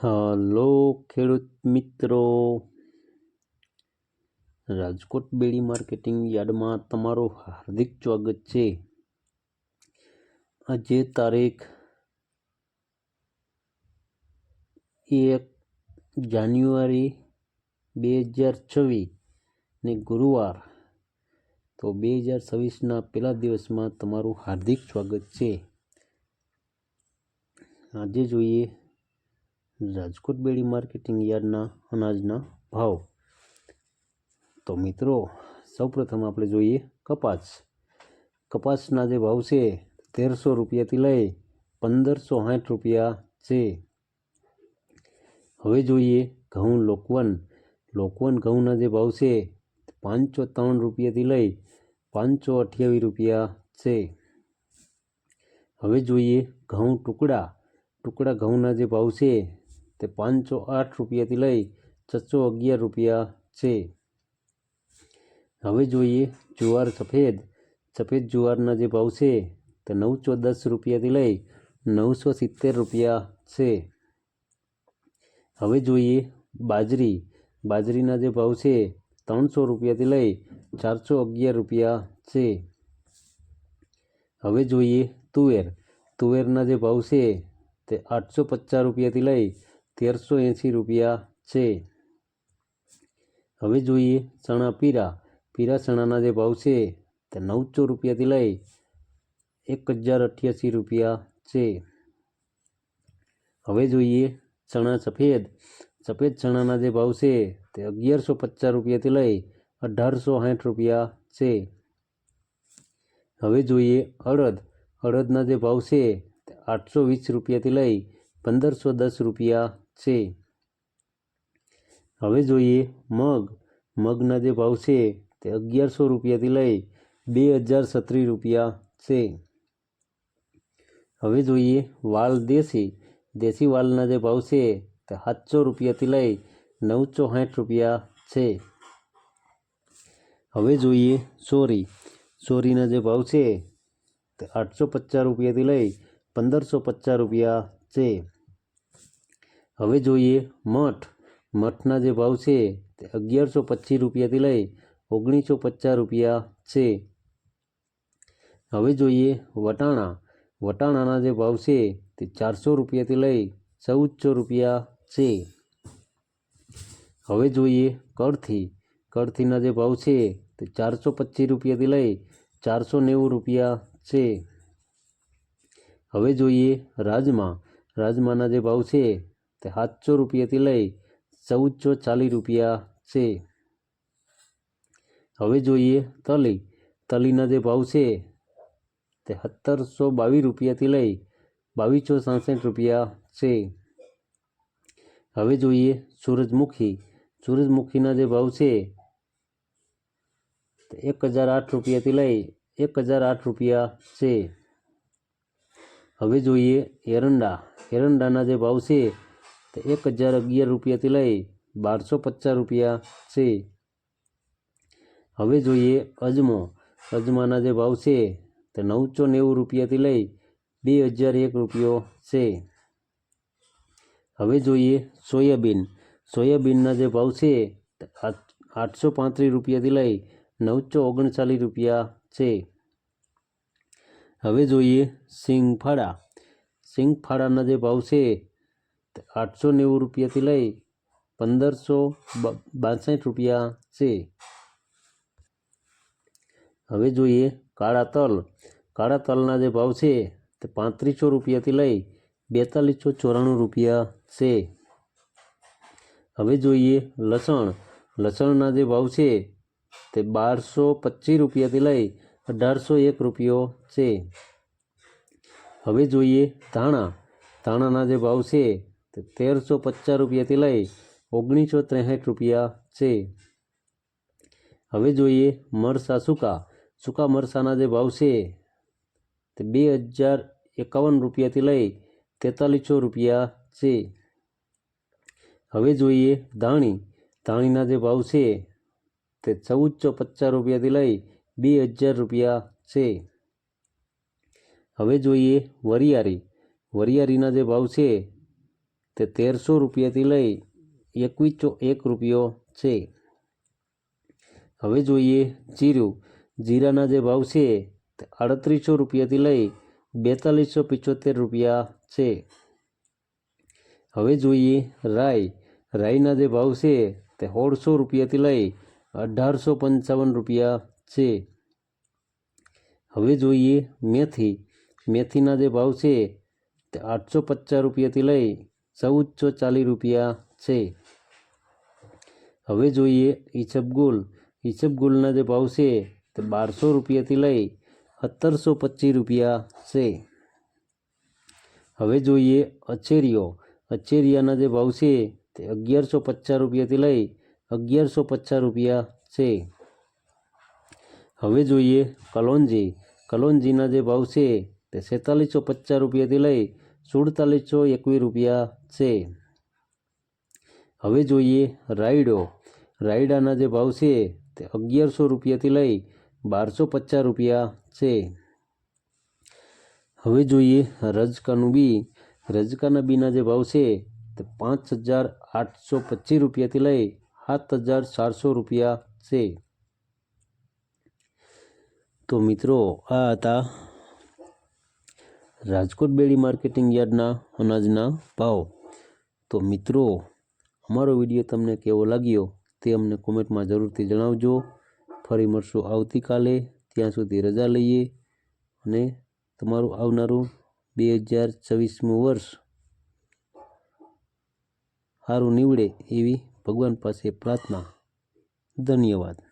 Hello ખેડૂત મિત્રો. રાજકોટ બેડી marketing યાર્ડમાં તમારું હાર્દિક સ્વાગત છે. આજે તારીખ એક જાન્યુઆરી બે હજાર છવ્વીસ ને ગુરુવાર. તો બે હજાર છવ્વીસના પહેલા દિવસમાં તમારું હાર્દિક સ્વાગત છે. આજે જોઈએ રાજકોટ બેડી માર્કેટિંગ યાર્ડના અનાજના ભાવ. તો મિત્રો, સૌપ્રથમ આપણે જોઈએ કપાસ. કપાસના જે ભાવ છે, તેરસો રૂપિયાથી લઈ પંદરસો સાઠ રૂપિયા છે. હવે જોઈએ ઘઉં લોકવન. લોકવન ઘઉંના જે ભાવ છે, પાંચસો ત્રણ રૂપિયાથી લઈ પાંચસો અઠ્યાવીસ રૂપિયા છે. હવે જોઈએ ઘઉં ટુકડા. ટુકડા ઘઉંના જે ભાવ છે તે પાંચસો આઠ રૂપિયાથી લઈ છસો અગિયાર રૂપિયા છે. હવે જોઈએ જુવાર સફેદ. સફેદ જુવારના જે ભાવ છે તે નવસો દસ રૂપિયાથી લઈ નવસો સિત્તેર રૂપિયા છે. હવે જોઈએ બાજરી. બાજરીના જે ભાવ છે ત્રણસો રૂપિયાથી લઈ ચારસો અગિયાર રૂપિયા છે. હવે જોઈએ તુવેર. તુવેરના જે ભાવ છે તે આઠસો પચાસ રૂપિયાથી લઈ તેરસો એંસી રૂપિયા છે. હવે જોઈએ ચણા પીરા. પીરા ચણાના જે ભાવ છે તે નવસો રૂપિયાથી લઈ એક હજાર અઠ્યાસી રૂપિયા છે. હવે જોઈએ ચણા સફેદ. સફેદ ચણાના જે ભાવ છે તે અગિયારસો પચાસ રૂપિયાથી લઈ અઢારસો સાઠ રૂપિયા છે. હવે જોઈએ અડદ. અડદના જે ભાવ છે તે આઠસો વીસ રૂપિયાથી લઈ પંદરસો દસ રૂપિયા છે. હવે જોઈએ મગ. મગના જે ભાવ છે તે અગિયારસો રૂપિયાથી લઈ બે હજાર છત્રીસ રૂપિયા છે. હવે જોઈએ વાલ દેશી. દેશી વાલના જે ભાવ છે તે સાતસો રૂપિયાથી લઈ નવસો સાઠ રૂપિયા છે. હવે જોઈએ સોરી. સોરીના જે ભાવ છે તે આઠસો પચાસ રૂપિયાથી લઈ પંદરસો પચાસ રૂપિયા છે. હવે જોઈએ મઠ. મઠના જે ભાવ છે તે અગિયારસો પચીસ રૂપિયાથી લઈ ઓગણીસો પચાસ રૂપિયા છે. હવે જોઈએ વટાણા. વટાણાના જે ભાવ છે તે ચારસો રૂપિયાથી લઈ ચૌદસો રૂપિયા છે. હવે જોઈએ કળથી કળથીના જે ભાવ છે તે ચારસો પચીસ રૂપિયાથી લઈ ચારસો નેવું રૂપિયા છે. હવે જોઈએ રાજમા. રાજમાના જે ભાવ છે તે સાતસો રૂપિયાથી લઈ ચૌદસો ચાલીસ રૂપિયા છે. હવે જોઈએ તલી. તલીના જે ભાવ છે તે સત્તરસો બાવીસ રૂપિયાથી લઈ બાવીસો સાસઠ રૂપિયા છે. હવે જોઈએ સૂરજમુખી. સૂરજમુખીના જે ભાવ છે તે એક હજાર આઠ રૂપિયાથી લઈ એક હજાર આઠ રૂપિયા છે. હવે જોઈએ એરંડા. એરંડાના જે ભાવ છે તે એક હજાર અગિયાર રૂપિયાથી લઈ બારસો પચાસ રૂપિયા છે. હવે જોઈએ અજમો. અજમાના જે ભાવ છે તે નવસો નેવું રૂપિયાથી લઈ બે હજાર એક રૂપિયો છે. હવે જોઈએ સોયાબીન. સોયાબીનના જે ભાવ છે આઠસો પાંત્રીસ રૂપિયાથી લઈ નવસો ઓગણચાલીસ રૂપિયા છે. હવે જોઈએ સિંગફાળા. સિંગફાળાના જે ભાવ છે આઠસો નેવું રૂપિયાથી લઈ પંદરસો બાસઠ રૂપિયા છે. હવે જોઈએ કાળા તલ. કાળા તલના જે ભાવ છે તે પાંત્રીસો રૂપિયાથી લઈ બેતાલીસો ચોરાણું રૂપિયા છે. હવે જોઈએ લસણ. લસણના જે ભાવ છે તે બારસો પચીસ રૂપિયાથી લઈ અઢારસો એક રૂપિયો છે. હવે જોઈએ ધાણા. ધાણાના જે ભાવ છે તેરસો પચાસ રૂપિયાથી લઈ ઓગણીસો ત્રેસઠ રૂપિયા છે. હવે જોઈએ મરસા સૂકા. સૂકા મરસાના જે ભાવ છે, તે બે હજાર એકાવન રૂપિયાથી લઈ તેતાલીસો રૂપિયા છે. હવે જોઈએ ધાણી. ધાણીના જે ભાવ છે, તે ચૌદસો પચાસ રૂપિયાથી લઈ બે હજાર રૂપિયા છે. હવે જોઈએ વરિયાળી. વરિયાળીના જે ભાવ છે તે તેરસો રૂપિયાથી લઈ એકવીસો એક રૂપિયો છે. હવે જોઈએ જીરું. જીરાના જે ભાવ છે તે અડત્રીસો રૂપિયાથી લઈ બેતાલીસો પિચોતેર રૂપિયા છે. હવે જોઈએ રાઈ. રાઈના જે ભાવ છે તે સોળસો રૂપિયાથી લઈ અઢારસો પંચાવન રૂપિયા છે. હવે જોઈએ મેથી. મેથીના જે ભાવ છે તે આઠસો પચાસ રૂપિયાથી લઈ ચૌદસો ચાલીસ રૂપિયા છે. હવે જોઈએ ઈસબગુલ ઈસબગુલના જે ભાવ છે તે બારસો રૂપિયાથી લઈ સત્તરસો પચીસ રૂપિયા છે. હવે જોઈએ અચેરીઓ અચેરિયાના જે ભાવ છે તે અગિયારસો પચાસ રૂપિયાથી લઈ અગિયારસો પચાસ રૂપિયા છે. હવે જોઈએ કલોંજી કલોંજીના જે ભાવ છે તે છેતાલીસો પચાસ રૂપિયાથી લઈ સુડતાલીસો એકવીસ રૂપિયા છે. હવે જોઈએ રાયડો. રાયડાના જે ભાવ છે તે અગિયારસો રૂપિયાથી લઈ બારસો પચાસ રૂપિયા છે. હવે જોઈએ રજકાનું બી. રજકાના બીના જે ભાવ છે તે પાંચ હજાર આઠસો પચીસ રૂપિયાથી લઈ સાત હજાર ચારસો રૂપિયા છે. તો મિત્રો, આ હતા રાજકોટ બેડી માર્કેટિંગ યાર્ડના અનાજના ભાવ. તો મિત્રો, અમારો વીડિયો તમને કેવો લાગ્યો તે અમને કોમેન્ટમાં જરૂરથી જણાવજો. ફરી મળશું આવતીકાલે, ત્યાં સુધી રજા લઈએ અને તમારું આવનારું બે હજાર છવ્વીસમું વર્ષ સારું નીવડે એવી ભગવાન પાસે પ્રાર્થના. ધન્યવાદ.